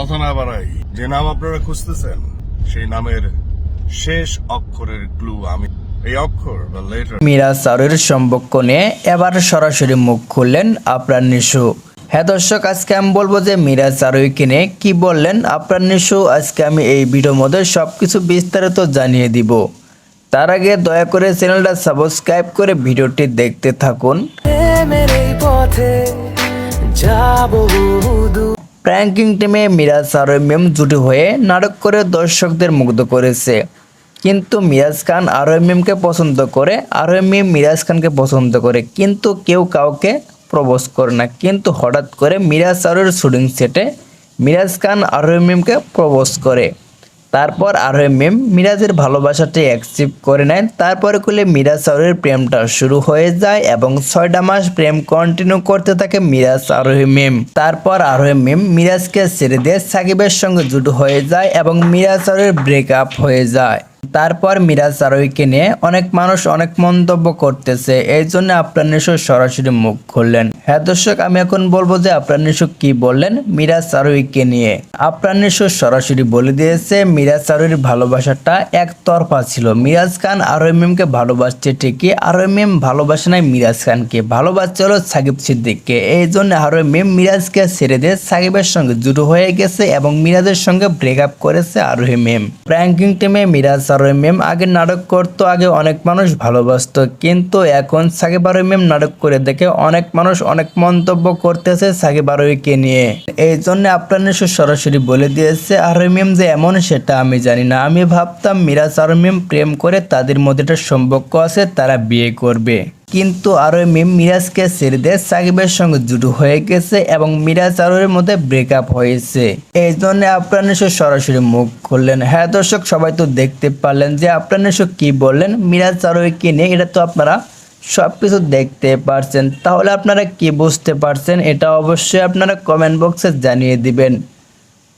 কথা না বাড়াই যে নাম আপনারা খুঁজতেছেন সেই নামের শেষ অক্ষরের ক্লু আমি। এই অক্ষর বা লেটার মিরাজ স্যারের সম্পর্ক নিয়ে এবার সরাসরি মুখ খুললেন আপনার নিশু। হ্যাঁ দর্শক আজকে আমি বলব যে মিরাজ নিয়ে কি বললেন আপনার নিশু আজকে আমি এই ভিডিওর মধ্যে সব কিছু বিস্তারিত জানিয়ে দিব। তার আগে দয়া করে চ্যানেলটা সাবস্ক্রাইব করে ভিডিওটি দেখতে থাকুন। পথে যাব দূর প্র্যাঙ্কিং টিমে মিরাজ আর মেম জুটি হয়ে নাটক করে দর্শকদের মুগ্ধ করেছে। কিন্তু মিরাজ খান আর পছন্দ করে আর মেম মিরাজ খানকে পছন্দ করে। কিন্তু কেউ কাউকে প্রবোজ করে না। কিন্তু হঠাৎ করে মিরাজ আরোর শুটিং সেটে মিরাজ খান আর প্রবোজ করে। তারপর আর মেম মিরাজের ভালোবাসাটি অ্যাকসেপ্ট করে নেন তারপরে কুলে মিরাজ আরোহের প্রেমটা শুরু হয়ে যায় এবং ছয়টা মাস প্রেম কন্টিনিউ করতে থাকে মিরাজ আরোহী মেম। তারপর আরোহী মেম মিরাজকে ছেড়ে দিয়ে সাকিবের সঙ্গে জুটো হয়ে যায় এবং মিরাজ আরোহের ব্রেকআপ হয়ে যায়। তারপর মিরাজ আরোহীকে নিয়ে অনেক মানুষ অনেক মন্তব্য করতেছে এই জন্য আপনার নিশো সরাসরি মুখ খুললেন। হ্যাঁ দর্শক, আমি এখন বলব যে আপনার নিশো কি বললেন মিরাজ আরোহীকে নিয়ে। আপনার নিশো সরাসরি বলে দিয়েছে, মিরাজ আরোহীর ভালোবাসাটা একতরফা ছিল। মিরাজ খান আরোহী মেমকে ভালোবাসছে ঠিকই আরোহী মেম ভালোবাসে নাই মিরাজ খানকে। ভালোবাসছে হলো সাকিব সিদ্দিককে। এই জন্য আরোহী মেম মিরাজকে ছেড়ে দিয়ে সাকিবের সঙ্গে জুটো হয়ে গেছে এবং মিরাজের সঙ্গে ব্রেকআপ করেছে আরোহী মেম। প্র্যাঙ্কিং টিমে মিরাজ আরোহী মেম আগে নাটক করতো, আগে অনেক মানুষ ভালোবাসত। কিন্তু এখন সাকিব মেম নাটক করে দেখে অনেক মানুষ অনেক মন্তব্য করতেছে সাকিব কে নিয়ে। এই জন্য আপনার সরাসরি বলে দিয়েছে আরোহী মেম যে এমন সেটা আমি জানি না। আমি ভাবতাম মিরাজ আর প্রেম করে তাদের মধ্যে একটা সম্পর্ক আছে, তারা বিয়ে করবে। কিন্তু আরও মিম মিরাজকে ছেড়ে দিয়ে সাকিবের সঙ্গে জুটো হয়ে গেছে এবং মিরাজ আরোর মধ্যে ব্রেকআপ হয়েছে। এই জন্য আপনার নিশ্চয় সরাসরি মুখ খুললেন। হ্যাঁ দর্শক, সবাই তো দেখতে পারলেন যে আপনার নিশ্চয় কি বললেন, মিরাজ আরোহীকে নিয়ে এটা তো আপনারা সব কিছু দেখতে পারছেন। তাহলে আপনারা কি বুঝতে পারছেন, এটা অবশ্যই আপনারা কমেন্ট বক্সে জানিয়ে দিবেন।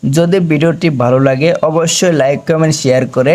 যদি ভিডিওটি ভালো লাগে, অবশ্যই লাইক কমেন্ট শেয়ার করে